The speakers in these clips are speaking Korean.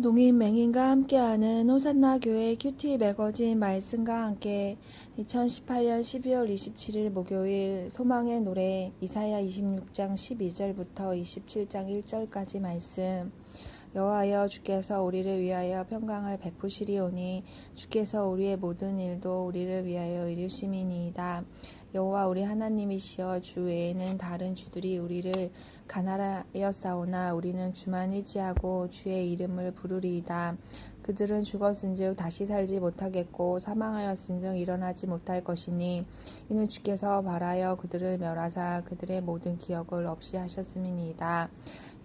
농인 맹인과 함께하는 호산나 교회 큐티 매거진 말씀과 함께 2018년 12월 27일 목요일 소망의 노래 이사야 26장 12절부터 27장 1절까지 말씀 여호와여 주께서 우리를 위하여 평강을 베푸시리오니 주께서 우리의 모든 일도 우리를 위하여 이루심이니이다. 여호와 우리 하나님이시여 주 외에는 다른 주들이 우리를 가난하였사오나 우리는 주만 의지하고 주의 이름을 부르리이다. 그들은 죽었은즉 다시 살지 못하겠고 사망하였은즉 일어나지 못할 것이니 이는 주께서 바라여 그들을 멸하사 그들의 모든 기억을 없이 하셨음이니이다.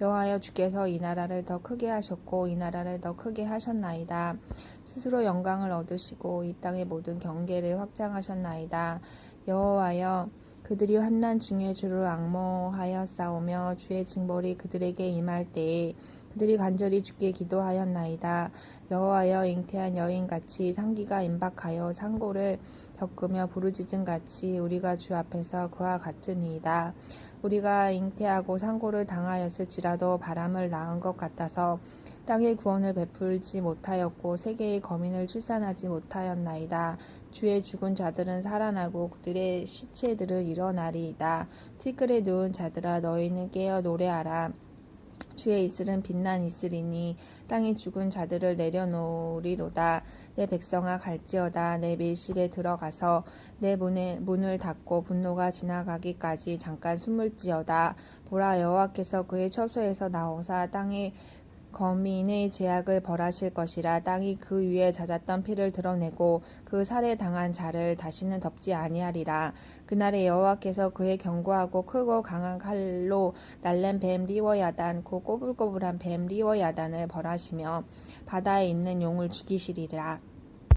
여호와여 주께서 이 나라를 더 크게 하셨고 이 나라를 더 크게 하셨나이다. 스스로 영광을 얻으시고 이 땅의 모든 경계를 확장하셨나이다. 여호와여 그들이 환난 중에 주를 악모하여 싸우며 주의 징벌이 그들에게 임할 때에 그들이 간절히 주께 기도하였나이다. 여호와여 잉태한 여인같이 상기가 임박하여 상고를 겪으며 부르짖은 같이 우리가 주 앞에서 그와 같으니이다. 우리가 잉태하고 상고를 당하였을지라도 바람을 낳은 것 같아서 땅의 구원을 베풀지 못하였고 세계의 거민을 출산하지 못하였나이다. 주의 죽은 자들은 살아나고 그들의 시체들은 일어나리이다. 티끌에 누운 자들아 너희는 깨어 노래하라. 주의 이슬은 빛난 이슬이니 땅이 죽은 자들을 내려놓으리로다. 내 백성아 갈지어다. 내 밀실에 들어가서 내 문에, 문을 닫고 분노가 지나가기까지 잠깐 숨을지어다. 보라 여호와께서 그의 처소에서 나오사 땅에 거민의 제약을 벌하실 것이라 땅이 그 위에 잦았던 피를 드러내고 그 살해 당한 자를 다시는 덮지 아니하리라. 그날에 여호와께서 그의 견고하고 크고 강한 칼로 날랜 뱀 리워야단 고 꼬불꼬불한 뱀 리워야단을 벌하시며 바다에 있는 용을 죽이시리라